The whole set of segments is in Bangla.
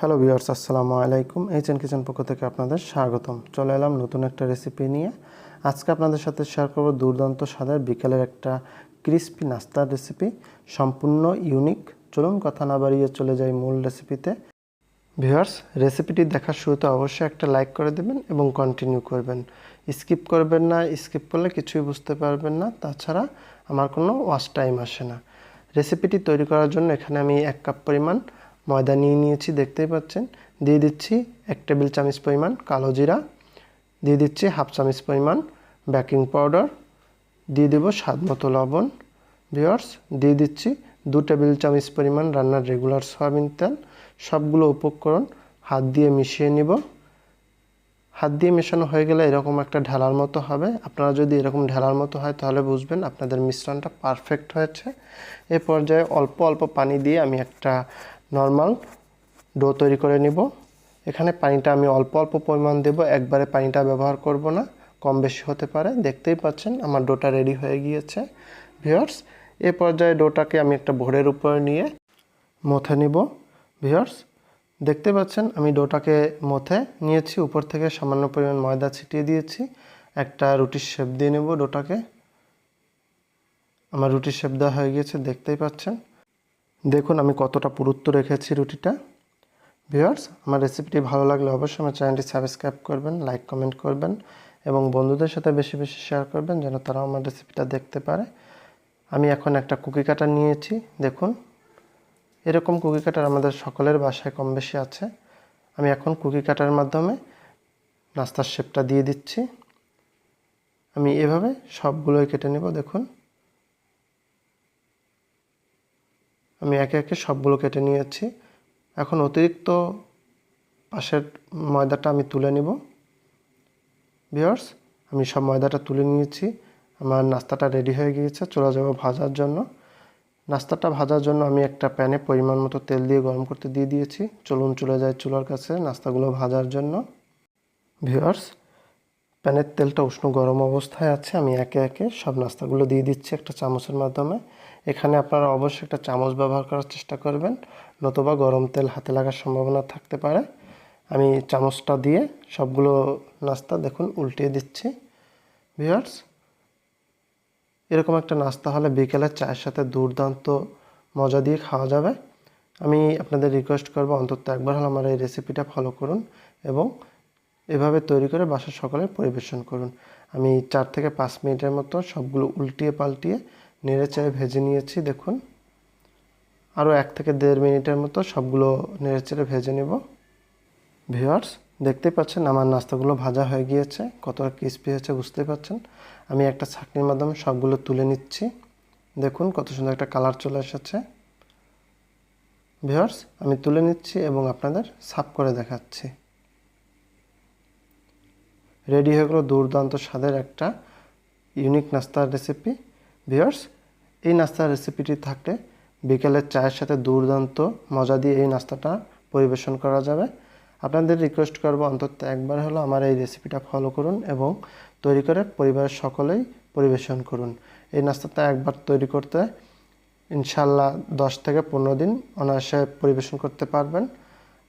হ্যালো ভিউয়ার্স আসসালামু আলাইকুম। এইচএন কিচেন পক্ষ থেকে আপনাদের স্বাগতম। চলে এলাম নতুন একটা রেসিপি নিয়ে। আজকে আপনাদের সাথে শেয়ার করব দুর্দান্ত স্বাদের বিকেলের একটা ক্রিস্পি নাস্তার রেসিপি সম্পূর্ণ ইউনিক চলুন কথা না বাড়িয়ে চলে যাই মূল রেসিপিতে ভিউয়ার্স রেসিপিটি দেখার শুরুতে অবশ্যই একটা লাইক করে দেবেন এবং কন্টিনিউ করবেন। স্কিপ করবেন না স্কিপ করলে কিছুই বুঝতে পারবেন না। তাছাড়া আমার কোনো ওয়াশ টাইম আসে না। রেসিপিটি তৈরি করার জন্য এখানে আমি এক কাপ পরিমাণ ময়দা নিয়ে নিয়েছি, দেখতেই পাচ্ছেন। দিয়ে দিচ্ছি এক টেবিল চামচ পরিমাণ কালো জিরা। দিয়ে দিচ্ছি হাফ চামচ পরিমাণ বেকিং পাউডার। দিয়ে দেবো স্বাদ মতো লবণ। ভিওর্স দিয়ে দিচ্ছি দু টেবিল চামচ পরিমাণ রান্নার রেগুলার সয়াবিন তেল। সবগুলো উপকরণ হাত দিয়ে মিশিয়ে নিব। হাত দিয়ে মেশানো হয়ে গেলে এরকম একটা ঢালার মতো হবে। আপনারা যদি এরকম ঢালার মতো হয়, তাহলে বুঝবেন আপনাদের মিশ্রণটা পারফেক্ট হয়েছে। এ পর্যায়ে অল্প অল্প পানি দিয়ে আমি একটা নর্মাল ডো তৈরি করে নিব। এখানে পানিটা আমি অল্প অল্প পরিমাণ দেব। একবারে পানিটা ব্যবহার করব না, কম বেশি হতে পারে। দেখতেই পাচ্ছেন, আমার ডোটা রেডি হয়ে গিয়েছে। ভিওর্স এ পর্যায়ে ডোটাকে আমি একটা ভোরের উপরে নিয়ে মথে নিব। ভিওর্স দেখতে পাচ্ছেন, আমি ডোটাকে মথে নিয়েছি। উপর থেকে সামান্য পরিমাণ ময়দা ছিটিয়ে দিয়েছি। একটা রুটির শেপ দিয়ে নেব ডোটাকে আমার রুটির শেপ দেওয়া হয়ে গিয়েছে, দেখতেই পাচ্ছেন। দেখুন, আমি কতটা পুরুত্ব রেখেছি রুটিটা। ভিউয়ার্স, আমার রেসিপিটি ভালো লাগলে অবশ্যই আমার চ্যানেলটি সাবস্ক্রাইব করবেন, লাইক, কমেন্ট করবেন এবং বন্ধুদের সাথে বেশি বেশি শেয়ার করবেন যেন তারাও আমার রেসিপিটা দেখতে পারে। আমি এখন একটা কুকি কাটার নিয়েছি, দেখুন। এরকম কুকি কাটার আমাদের সকলের বাসায় কম বেশি আছে। আমি এখন কুকি কাটার মাধ্যমে নাস্তার শেপটা দিয়ে দিচ্ছি। আমি এভাবে সবগুলোই কেটে নেব, দেখুন। আমি একে একে সবগুলো কেটে নিয়েছি। এখন অতিরিক্ত পাশের ময়দাটা আমি তুলে নিব। বিয়ার্স আমি সব ময়দাটা তুলে নিয়েছি। আমার নাস্তাটা রেডি হয়ে গিয়েছে, চলে যাব ভাজার জন্য। নাস্তাটা ভাজার জন্য আমি একটা প্যানে পরিমাণ মতো তেল দিয়ে গরম করতে দিয়ে দিয়েছি। চলুন চলে যায় চুলার কাছে নাস্তাগুলো ভাজার জন্য। ভিউয়ার্স প্যানের তেলটা উষ্ণ গরম অবস্থায় আছে, আমি একে একে সব নাস্তাগুলো দিয়ে দিচ্ছি একটা চামচের মাধ্যমে। এখানে আপনারা অবশ্যই একটা চামচ ব্যবহার করার চেষ্টা করবেন, নতুবা গরম তেল হাতে লাগার সম্ভাবনা থাকতে পারে। আমি চামচটা দিয়ে সবগুলো নাস্তা দেখুন উল্টিয়ে দিচ্ছি। ভিউয়ার্স, এরকম একটা নাস্তা হলে বিকেলের চায়ের সাথে দুর্দান্ত মজা দিয়ে খাওয়া যাবে। আমি আপনাদের রিকোয়েস্ট করব অন্তত একবার হলে আমার এই রেসিপিটা ফলো করুন এবং এভাবে তৈরি করে বাসার সকলে পরিবেশন করুন। আমি চার থেকে পাঁচ মিনিটের মতো সবগুলো উল্টিয়ে পাল্টিয়ে নেড়ে চেড়ে ভেজে নিয়েছি, দেখুন। আরও এক থেকে দেড় মিনিটের মতো সবগুলো নেড়ে চেড়ে ভেজে নেব। ভিওয়ার্স দেখতেই পাচ্ছেন আমার নাস্তাগুলো ভাজা হয়ে গিয়েছে কতটা ক্রিস্পি হয়েছে বুঝতেই পারছেন আমি একটা ছাঁকনির মাধ্যমে সবগুলো তুলে নিচ্ছি, দেখুন কত সুন্দর একটা কালার চলে এসেছে। ভিওয়ার্স আমি তুলে নিচ্ছি এবং আপনাদের সাফ করে দেখাচ্ছি। রেডি হয়ে গেলো দুর্দান্ত স্বাদের একটা ইউনিক নাস্তার রেসিপি ভিওর্স এই নাস্তার রেসিপিটি থাকলে বিকেলের চায়ের সাথে দুর্দান্ত মজা দিয়ে এই নাস্তাটা পরিবেশন করা যাবে। আপনাদের রিকোয়েস্ট করব অন্তত একবার হলো আমার এই রেসিপিটা ফলো করুন এবং তৈরি করে পরিবারের সকলেই পরিবেশন করুন। এই নাস্তাটা একবার তৈরি করতে ইনশাল্লাহ দশ থেকে পনেরো দিন অনায়াসে পরিবেশন করতে পারবেন।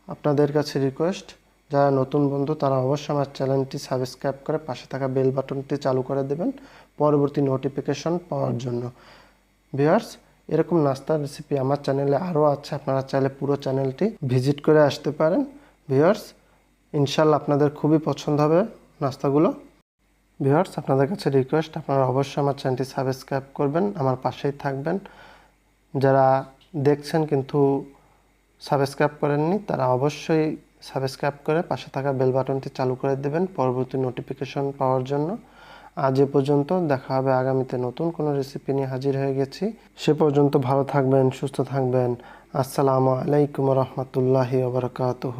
আপনাদের কাছে রিকোয়েস্ট যারা নতুন বন্ধু, তারা অবশ্যই আমার চ্যানেলটি সাবস্ক্রাইব করে পাশে থাকা বেল বাটনটি চালু করে দেবেন পরবর্তী নোটিফিকেশন পাওয়ার জন্য। ভিউয়ার্স, এরকম নাস্তার রেসিপি আমার চ্যানেলে আরও আছে, আপনারা চাইলে পুরো চ্যানেলটি ভিজিট করে আসতে পারেন। ভিউয়ার্স, ইনশাল্লাহ আপনাদের খুবই পছন্দ হবে নাস্তাগুলো। ভিউয়ার্স, আপনাদের কাছে রিকোয়েস্ট আপনারা অবশ্যই আমার চ্যানেলটি সাবস্ক্রাইব করবেন, আমার পাশেই থাকবেন। যারা দেখছেন কিন্তু সাবস্ক্রাইব করেননি, তারা অবশ্যই সাবস্ক্রাইব করে পাশে থাকা বেল বাটনটি চালু করে দেবেন পরবর্তী নোটিফিকেশন পাওয়ার জন্য। আজ এ পর্যন্ত দেখা হবে আগামীতে নতুন কোনো রেসিপি নিয়ে হাজির হয়ে গেছি। সে পর্যন্ত ভালো থাকবেন, সুস্থ থাকবেন। আসসালামু আলাইকুম রহমতুল্লাহি ওবরকাতহ